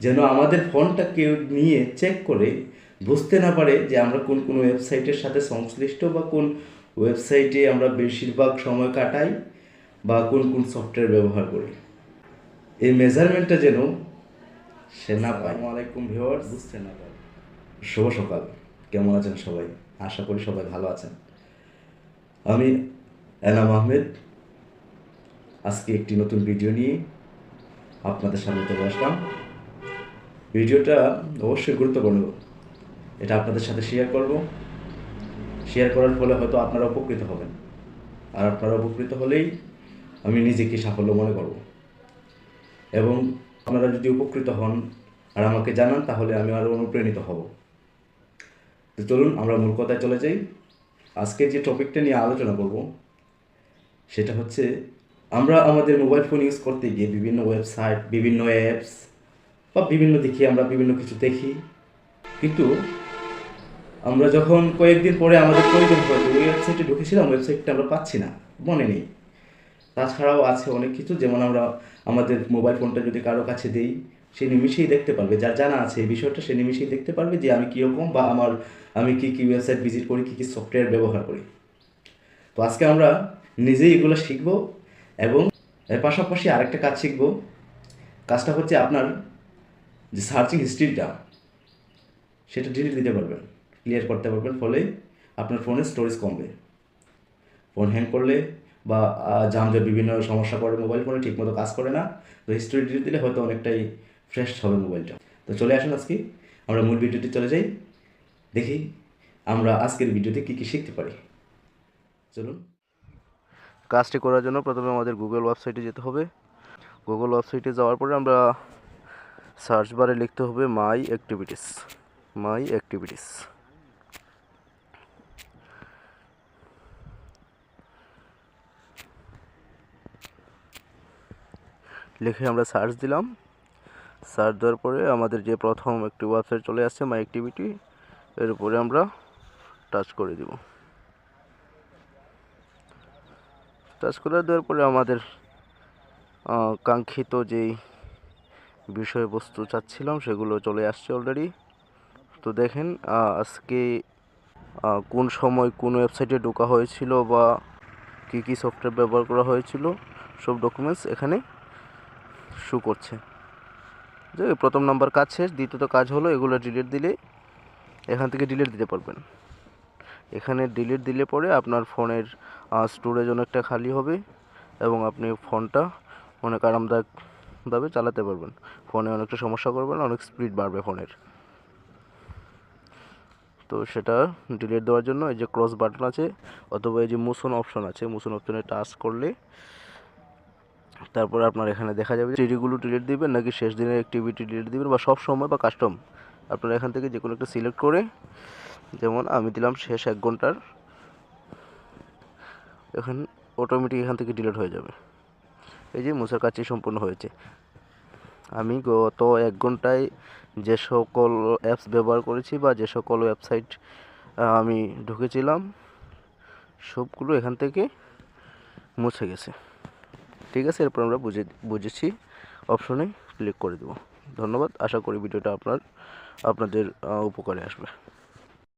যেন আমাদের ফোনটা কেউ নিয়ে চেক করে বুঝতে না পারে যে আমরা কোন কোন ওয়েবসাইটের সাথে সংশ্লিষ্ট বা কোন ওয়েবসাইটে আমরা বেশিরভাগ সময় কাটাই বা কোন কোন সফটওয়্যার ব্যবহার করি। এই মেজারমেন্টটা যেন সে না পায়। আলাইকুম ভিউয়ার্স বুঝতে না পারে। শুভ সকাল। কেমন আছেন সবাই? আশা করি সবাই ভালো আছেন। আমি এনাম আহমেদ। আজকে একটি নতুন ভিডিও নিয়ে আপনাদের সামনে চলে আসলাম। ভিডিওটা অবশ্যই গুরুত্বপূর্ণ। এটা আপনাদের সাথে শেয়ার করব। শেয়ার করার ফলে হয়তো আপনারা উপকৃত হবেন। আর আপনারা উপকৃত হলেই আমি নিজেকে সাফল্য মনে করব। এবং আপনারা যদি উপকৃত হন আর আমাকে জানান, তাহলে আমি আরও অনুপ্রাণিত হব। তো চলুন, আমরা মূল কথায় চলে যাই। আজকে যে টপিকটা নিয়ে আলোচনা করব, সেটা হচ্ছে আমরা আমাদের মোবাইল ফোন ইউজ করতে গিয়ে বিভিন্ন ওয়েবসাইট বিভিন্ন অ্যাপস বা বিভিন্ন দিকে আমরা বিভিন্ন কিছু দেখি। কিন্তু আমরা যখন কয়েকদিন পরে আমাদের প্রয়োজন হয় ওয়েবসাইটে ঢুকেছিলাম ওয়েবসাইটটা আমরা পাচ্ছি না, মনে নেই। তাছাড়াও আছে অনেক কিছু, যেমন আমরা আমাদের মোবাইল ফোনটা যদি কারও কাছে দিই, সে নিমিশেই দেখতে পারবে। যার জানা আছে এই বিষয়টা, সে নিমিশেই দেখতে পারবে যে আমি কীরকম বা আমার, আমি কী কী ওয়েবসাইট ভিজিট করি, কী কী সফটওয়্যার ব্যবহার করি। তো আজকে আমরা নিজেই এগুলো শিখব এবং এর পাশাপাশি আরেকটা কাজ শিখব। কাজটা হচ্ছে আপনার যে সার্চিং হিস্ট্রিটা সেটা ডিলিট দিতে পারবেন ক্লিয়ার করতে পারবেন, ফলে আপনার ফোনের স্টোরেজ কমবে। ফোন হ্যাং করলে বা জামজের বিভিন্ন সমস্যা করে মোবাইল ফোনে ঠিকমতো কাজ করে না, তো হিস্টোরি ডিলিট দিলে হয়তো অনেকটাই ফ্রেশ হবে মোবাইলটা তো চলে আসুন আজকে, আমরা মূল ভিডিওতে চলে যাই, দেখি আমরা আজকের ভিডিওতে কী কী শিখতে পারি। চলুন। কাজটি করার জন্য প্রথমে আমাদের গুগল ওয়েবসাইটে যেতে হবে। গুগল ওয়েবসাইটে যাওয়ার পরে আমরা সার্চ বারে লিখতে হবে মাই অ্যাক্টিভিটিস মাই অ্যাক্টিভিটিস। লিখে আমরা সার্চ দিলাম। সার্চ দেওয়ার পরে আমাদের যে প্রথম একটি ওয়েবসাইট চলে আসছে, মাই অ্যাক্টিভিটি, এর উপরে আমরা টাচ করে দিব। টাচ করে দেওয়ার পরে আমাদের কাঙ্ক্ষিত যেই বিষয়বস্তু চাচ্ছিলাম, সেগুলো চলে আসছে অলরেডি তো দেখেন আজকে কোন সময় কোন ওয়েবসাইটে ঢোকা হয়েছিল বা কী কী সফটওয়্যার ব্যবহার করা হয়েছিল, সব ডকুমেন্টস এখানে শু করছে। যে প্রথম নাম্বার কাজ শেষ, দ্বিতীয়ত কাজ হলো এগুলো ডিলিট দিলে, এখান থেকে ডিলিট দিতে পারবেন। এখানে ডিলিট দিলে পরে আপনার ফোনের স্টোরেজ অনেকটা খালি হবে এবং আপনি ফোনটা অনেক আরামদায়কভাবে চালাতে পারবেন। ফোনে অনেকটা সমস্যা করবে না, অনেক স্পিড বাড়বে ফোনের। তো সেটা ডিলিট দেওয়ার জন্য এই যে ক্রস বাটন আছে অথবা এই যে মুসন অপশন আছে মুসন অপশনে টাচ করলে তারপর আপনার এখানে দেখা যাবে টিডিগুলো ডিলিট দিবেন নাকি শেষ দিনের অ্যাক্টিভিটি ডিলিট দিবেন বা সব সময় বা কাস্টম আপনারা এখান থেকে যে কোনো একটা সিলেক্ট করে, যেমন আমি দিলাম শেষ এক ঘণ্টার, এখন অটোমেটিক এখান থেকে ডিলিট হয়ে যাবে। এই যে মুসার কাজটি সম্পূর্ণ হয়েছে। আমি গত এক ঘন্টায় যে সকল অ্যাপস ব্যবহার করেছি বা যে সকল ওয়েবসাইট আমি ঢুকেছিলাম, সবগুলো এখান থেকে মুছে গেছে। ঠিক আছে, এরপর আমরা বুঝে, বুঝেছি। অপশনে ক্লিক করে দেবো। ধন্যবাদ। আশা করি ভিডিওটা আপনার, আপনাদের উপকারে আসবে।